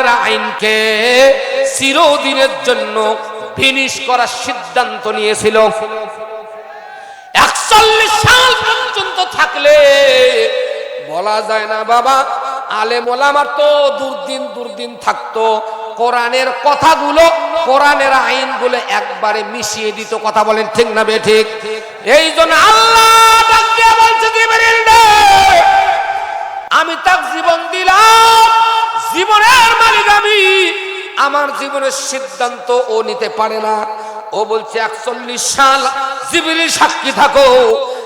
কোরআনের আইনকে চিরদিনের জন্য ফিনিশ করার সিদ্ধান্ত নিয়েছিল। একচল্লিশ সাল পর্যন্ত থাকলে বলা যায় না বাবা, আলেম ওলামার তো দুর্দিন দুর্দিন থাকতো। কোরআনের কথাগুলো, কোরআনের আইনগুলো একবারে মিশিয়ে দিত, কথা বলেন ঠিক না বে ঠিক? এই জন্য আল্লাহ আমি তাক জীবন দিলাম। জীবনের মালিক আমি। আমার জীবনের সিদ্ধান্ত ও নিতে পারে না। ও বলছে, একচল্লিশ সাল জিবিরি সাক্ষী থাকো।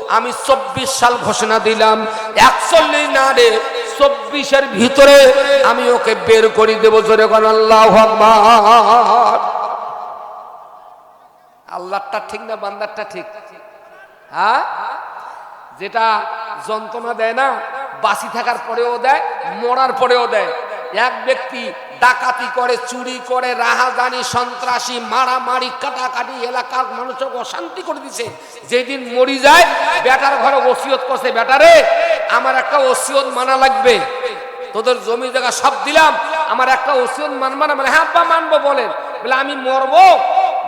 আমি চব্বিশ সাল ঘোষণা দিলাম, একচল্লিশ না রে, চব্বিশের ভিতরে আমি ওকে বের করে দেবো। জোরে কোন আল্লাহ আল্লাহটা ঠিক না বান্দারটা ঠিক? হ্যাঁ? যেটা যন্ত্রণা দেয় না বাসি থাকার পরেও দেয়, মরার পরেও দেয়। এক ব্যক্তি ডাকাতি করে, চুরি করে, রাহাজানি, সন্ত্রাসী, মারামারি, কাটাকাটি এলাকার মানুষকে অশান্তি করে দিছে। যেদিন মরি যায়, বেটার ঘরে ওসিয়ত করছে, বেটারে, আমার একটা ওসিয়ত মানা লাগবে। তোদের জমি জায়গা সব দিলাম, আমার একটা ওসিয়ত মানবা না। মানে হ্যাঁ আব্বা, মানবো, বলেন। বলে, আমি মরবো,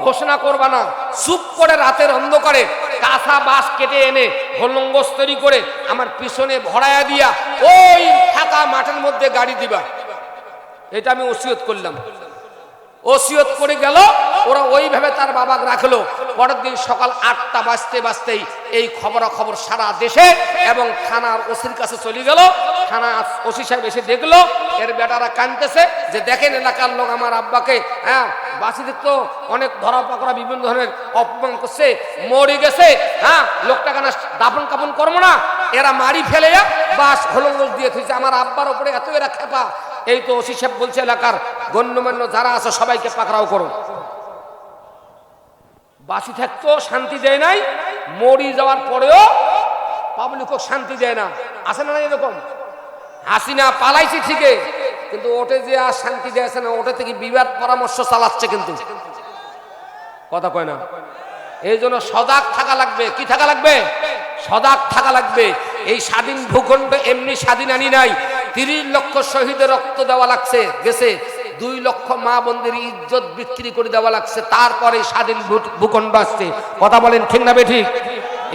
ঘোষণা করবা না। চুপ করে রাতের অন্ধকারে কাঁচা বাঁশ কেটে এনে হলঙ্গস তৈরি করে আমার পিছনে ভরায়া দিয়া ওই ফাঁকা মাঠের মধ্যে গাড়ি দিবা। এটা আমি ওসিয়ত করলাম। ওসিয়ত করে গেল, ওরা ওইভাবে তার বাবা রাখল। পরের দিন সকাল আটটা বাজতে বাজতেই এই খবরাখবর সারা দেশে এবং থানার ওসির কাছে চলে গেল। থানা ওসি সাহেব এসে দেখল, এর বেটারা কানতেছে যে দেখেন এলাকার লোক আমার আব্বাকে হ্যাঁ বাসিদের তো অনেক ধরা পাকড়া, বিভিন্ন ধরনের অপমান করছে, মরে গেছে হ্যাঁ লোকটাকে না দাফন কাপন করব না, এরা মারি ফেলে বাস হলঙ্গল দিয়ে থুইছে। আমার আব্বার ওপরে এত এরা খেপা এই তো ওসি সাহেব বলছে, এলাকার গণ্যমান্য যারা আছে, সবাইকে পাকড়াও করো। বাসি থাকতো, শান্তি দেয় নাই। মরি যাওয়ার পরেও পাবলিকও শান্তি দেয় না। আছে না এরকম? হাসিনা পালাইছি ঠিকই, কিন্তু ওটে যে আর শান্তি দেয়ছে না, ওটা থেকে বিবাদ পরামর্শ চালাচ্ছে কিন্তু। কথা কয় না? এই জন্য সজাগ থাকা লাগবে। কি থাকা লাগবে? সজাগ থাকা লাগবে। এই স্বাধীন ভূখণ্ড এমনি স্বাধীন আনি নাই। তিরিশ লক্ষ শহীদের রক্ত দেওয়া লাগছে, গেছে। দুই লক্ষ মা বন্দির ইজ্জত বিক্রি করে দেওয়া লাগছে, তারপরে স্বাধীন ভূখণ্ড আসছে। কথা বলেন ঠিক না ঠিক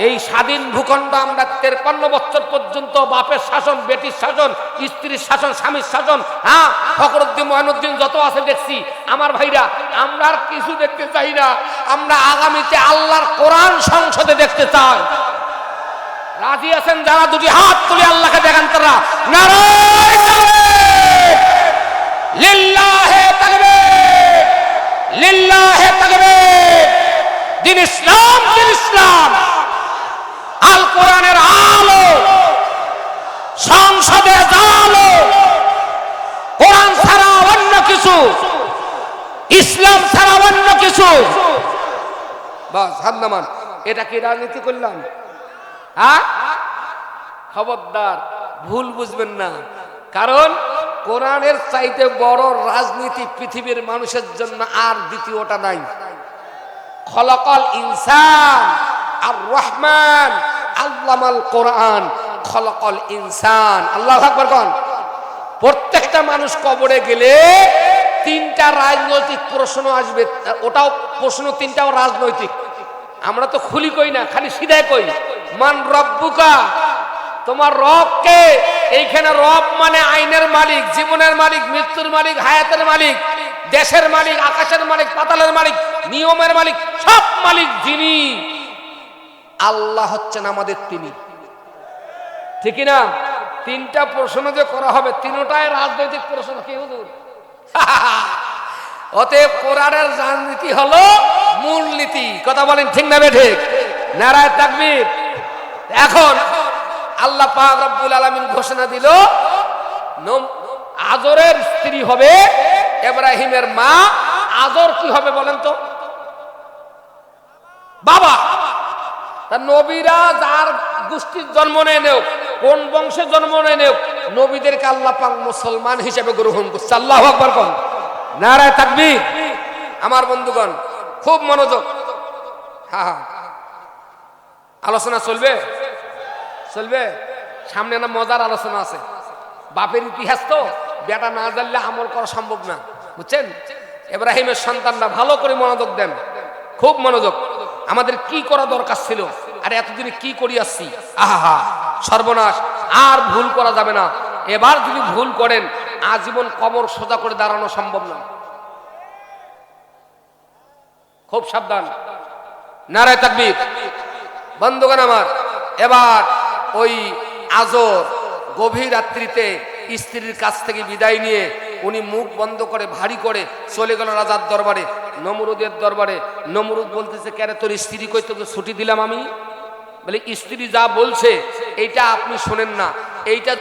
এই স্বাধীন ভূখণ্ড আমরা তেরপান্ন বছর পর্যন্ত বাপের শাসন, বেটির শাসন, স্ত্রীর শাসন, স্বামীর শাসন হ্যাঁ? ফখরুদ্দিন, মহানুদ্দিন যত আছে দেখছি। আমার ভাইরা, আমরা আর কিছু দেখতে চাই না। আমরা আগামীতে আল্লাহর কোরআন সংসদে দেখতে চাই। রাজি আছেন যারা? দুটি হাত তুলে আল্লাহকে দেখান তারা। নারায়! লিল্লাহে তাকবীর! লিল্লাহে তাকবীর! দিন ইসলাম দিন ইসলাম। আল কোরআনের আলো। সংসদে জালো। কোরআন ছাড়া অন্য কিছু। ইসলাম ছাড়া অন্য কিছু। বাস, হাত এটা কি রাজনীতি করলাম? হ্যাঁ? খবরদার, ভুল বুঝবেন না। কারণ কোরআনের চাইতে বড় রাজনীতি পৃথিবীর মানুষের জন্য আর দ্বিতীয়টা নাই। খলকল ইনসান আর রহমান আল্লামাল কোরআন, খলকল ইনসান। আল্লাহ আকবর কন। প্রত্যেকটা মানুষ কবরে গেলে তিনটা রাজনৈতিক প্রশ্ন আসবে। ওটাও প্রশ্ন, তিনটাও রাজনৈতিক। আমরা তো খুলি কই না, খালি সিধাই কই। মান রব্বুকা? তোমার রব কে এইখানে রব মানে আইনের মালিক, জীবনের মালিক, মৃত্যুর মালিক, হায়াতের মালিক, দেশের মালিক, আকাশের মালিক, পাতালের মালিক, নিয়মের মালিক, সব মালিক যিনি। আল্লাহ হচ্ছেন আমাদের তিনি। ঠিক না? তিনটা প্রশ্ন যে করা হবে, তিনটাই রাজনৈতিক প্রশ্ন কি, হুজুর? অতএব কোরআনের রাজনীতি হলো মূলনীতি। কথা বলেন ঠিক না ঠিক? নারায় তাকবীর। এখন আল্লাহ রব্বুল আলামিন ঘোষণা দিল আজরের স্ত্রী হবে ইব্রাহিমের মা। আজর কি হবে বলেন তো? বাবা নবীরা যার গোষ্ঠীর জন্ম নেয় নেও, কোন বংশে জন্ম নেয় নেও, নবীদেরকে আল্লাহ পাক মুসলমান হিসেবে গ্রহণ করছে। আল্লাহ নারায় তাকবীর। আমার বন্ধুগণ, খুব মনোযোগ। হ্যাঁ হ্যাঁ আলোচনা চলবে? চলবে? সামনে না মজার আলোচনা আছে। বাপের ইতিহাস তো, বেটা না জানলে আমল করা সম্ভব না। বুঝছেন? এব্রাহিমের সন্তানরা ভালো করে মনোযোগ দেন। খুব মনোযোগ। আমাদের কি করা দরকার ছিল? আর এতদিনে কি করি আসছি? আহা সর্বনাশ। আর ভুল করা যাবে না। এবার যদি ভুল করেন, আজীবন কবর সোজা করে দাঁড়ানো সম্ভব না। খুব সাবধান। নারায় তাকবীর। বন্ধুগণ আমার, এবার ওই আজর গভীর রাত্রিতে স্ত্রীর কাছ থেকে বিদায় নিয়ে উনি মুখ বন্ধ করে, ভারী করে চলে গেল রাজার দরবারে, নমরুদের দরবারে। নমরুদ বলতেছে কেন তোর স্ত্রী কই তোকে ছুটি দিলাম আমি? বলে, স্ত্রী যা বলছে, এইটা আপনি শোনেন না। এইটা